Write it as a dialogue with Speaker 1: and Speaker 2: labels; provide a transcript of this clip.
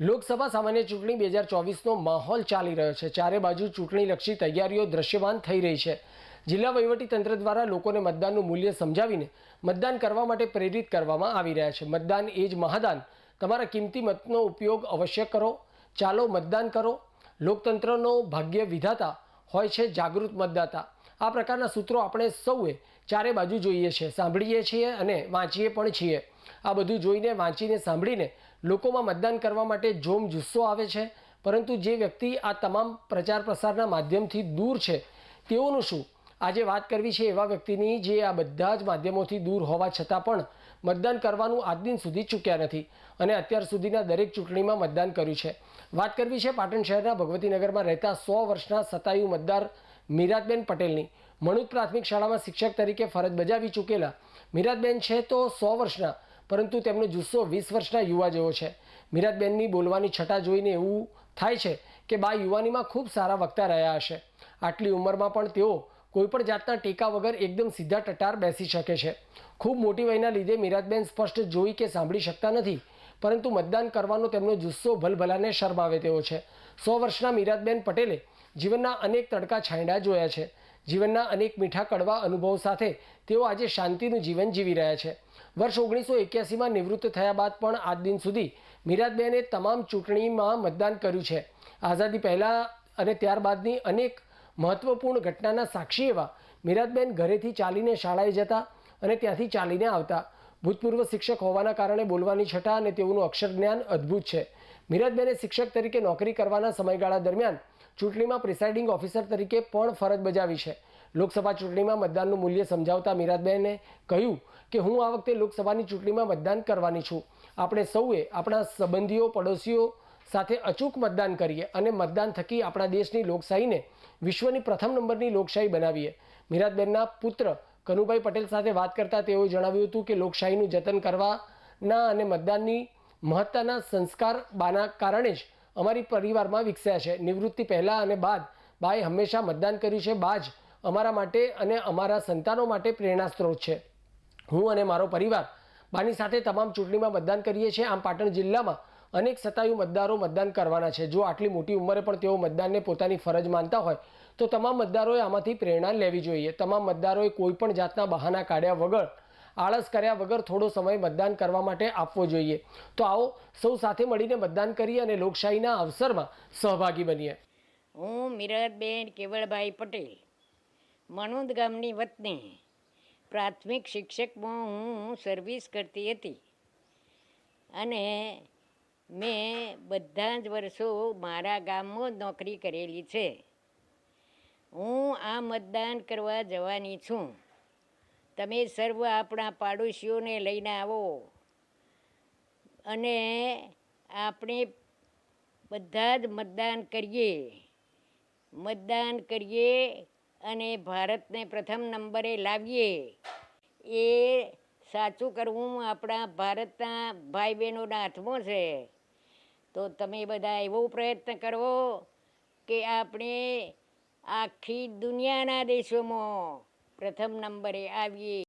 Speaker 1: લોકસભા સામાન્ય ચૂંટણી બે હજાર ચોવીસનો માહોલ ચાલી રહ્યો છે. ચારે બાજુ ચૂંટણીલક્ષી તૈયારીઓ દ્રશ્યમાન થઈ રહી છે. જિલ્લા વહીવટીતંત્ર દ્વારા લોકોને મતદાનનું મૂલ્ય સમજાવીને મતદાન કરવા માટે પ્રેરિત કરવામાં આવી રહ્યા છે. મતદાન એ જ મહાદાન. તમારા કિંમતી મતનો ઉપયોગ અવશ્ય કરો. ચાલો મતદાન કરો. લોકતંત્રનો ભાગ્ય વિધાતા હોય છે જાગૃત મતદાતા. આ પ્રકારના સૂત્રો આપણે સૌએ ચારે બાજુ જોઈએ છીએ સાંભળીએ છીએ અને વાંચીએ પણ છીએ. આ બધું જોઈને, વાંચીને, સાંભળીને લોકોમાં મતદાન કરવા માટે જોમ જુસ્સો આવે છે. પરંતુ જે વ્યક્તિ આ તમામ પ્રચાર પ્રસારના માધ્યમથી દૂર છે, તેઓનું શું? આજે વાત કરવી છે એવા વ્યક્તિની જે આ બધા જ માધ્યમોથી દૂર હોવા છતાં પણ મતદાન કરવાનું આજ દિન સુધી ચૂક્યા નથી અને અત્યાર સુધીના દરેક ચૂંટણીમાં મતદાન કર્યું છે. વાત કરવી છે પાટણ શહેરના ભગવતીનગરમાં રહેતા સો વર્ષના સતાયુ મતદાર મીરાતબેન પટેલની. મણુદ પ્રાથમિક શાળામાં શિક્ષક તરીકે ફરજ બજાવી ચૂકેલા. મીરાતબેન છે તો સો વર્ષના. પરંતુ તેમનો જુસ્સો વીસ વર્ષના યુવા જેવો છે. મીરાતબેનની બોલવાની છટા જોઈને એવું થાય છે કે બા યુવાનીમાં ખૂબ સારા વક્તા રહ્યા હશે. આટલી ઉંમરમાં પણ તેઓ કોઈપણ જાતના ટેકા વગર એકદમ સીધા ટટાર બેસી શકે છે. ખૂબ મોટી વયના લીધે મીરાતબેન સ્પષ્ટ જોઈ કે સાંભળી શકતા નથી, પરંતુ મતદાન કરવાનો તેમનો જુસ્સો ભલભલાને શરમાવે તેવો છે. સો વર્ષના મીરાતબેન પટેલે જીવનના અનેક તડકા છાંયડા જોયા છે. જીવનના અનેક મીઠા કડવા અનુભવો સાથે તેઓ આજે શાંતિનું જીવન જીવી રહ્યા છે. વર્ષ ઓગણીસો એક્યાસીમાં નિવૃત્ત થયા બાદ પણ આજ દિન સુધી મીરાતબેને તમામ ચૂંટણીમાં મતદાન કર્યું છે. આઝાદી પહેલાં અને ત્યારબાદની અનેક મહત્વપૂર્ણ ઘટનાના સાક્ષી એવા મીરાતબેન ઘરેથી ચાલીને શાળાએ જતા અને ત્યાંથી ચાલીને આવતા. ભૂતપૂર્વ શિક્ષક હોવાના કારણે બોલવાની છટા અને તેઓનું અક્ષર જ્ઞાન અદ્ભુત છે. મીરાતબેને શિક્ષક તરીકે નોકરી કરવાના સમયગાળા દરમિયાન ચૂંટણીમાં પ્રિસાઇડિંગ ઓફિસર તરીકે પણ ફરજ બજાવી છે. લોકસભા ચૂંટણીમાં મતદાનનું મૂલ્ય સમજાવતા મીરાતબહેને કહ્યું કે હું આ વખતે લોકસભાની ચૂંટણીમાં મતદાન કરવાની છું. આપણે સૌએ આપણા સંબંધીઓ, પડોશીઓ સાથે અચૂક મતદાન કરીએ અને મતદાન થકી આપણા દેશની લોકશાહીને વિશ્વની પ્રથમ નંબરની લોકશાહી બનાવીએ. મીરાતબહેનના પુત્ર કનુભાઈ પટેલ સાથે વાત કરતાં તેઓએ જણાવ્યું હતું કે લોકશાહીનું જતન કરવાના અને મતદાનની મહત્તાના સંસ્કાર બાના કારણે જ અમારી પરિવારમાં વિકસ્યા છે. નિવૃત્તિ પહેલાં અને બાદ બાએ હંમેશા મતદાન કર્યું છે. બા જ અમારા માટે અને અમારા સંતાનો માટે પ્રેરણા સ્ત્રોત છે. હું અને મારો પરિવાર બાની સાથે તમામ ચૂંટણીમાં મતદાન કરીએ છીએ. આમ પાટણ જિલ્લામાં અનેક સતાયુ મતદારો મતદાન કરવાના છે. જો આટલી મોટી ઉંમરે પણ તેઓ મતદાનને પોતાની ફરજ માનતા હોય, તો તમામ મતદારોએ આમાંથી પ્રેરણા લેવી જોઈએ. તમામ મતદારોએ કોઈપણ જાતના બહાના કાઢ્યા વગર આળસ કર્યા વગર થોડો સમય મતદાન કરવા માટે આપવો જોઈએ. તો આવો, સૌ સાથે મળીને મતદાન કરીએ અને લોકશાહીના અવસરમાં સહભાગી બનીએ.
Speaker 2: હું મીરાબેન કેવળભાઈ પટેલ, મણોદ ગામની વતની. પ્રાથમિક શિક્ષકમાં હું સર્વિસ કરતી હતી. અને મેં બધા જ વર્ષો મારા ગામમાં જ નોકરી કરેલી છે. હું આ મતદાન કરવા જવાની છું. તમે સર્વ આપણા પાડોશીઓને લઈને આવો. અને આપણે બધા જ મતદાન કરીએ. મતદાન કરીએ અને ભારતને પ્રથમ નંબરે લાવીએ. એ સાચું કરવું આપણા ભારતના ભાઈ બહેનોના હાથમાં છે. તો તમે બધા એવો પ્રયત્ન કરો કે આપણે આખી દુનિયાના દેશોમાં પ્રથમ નંબરે આવીએ.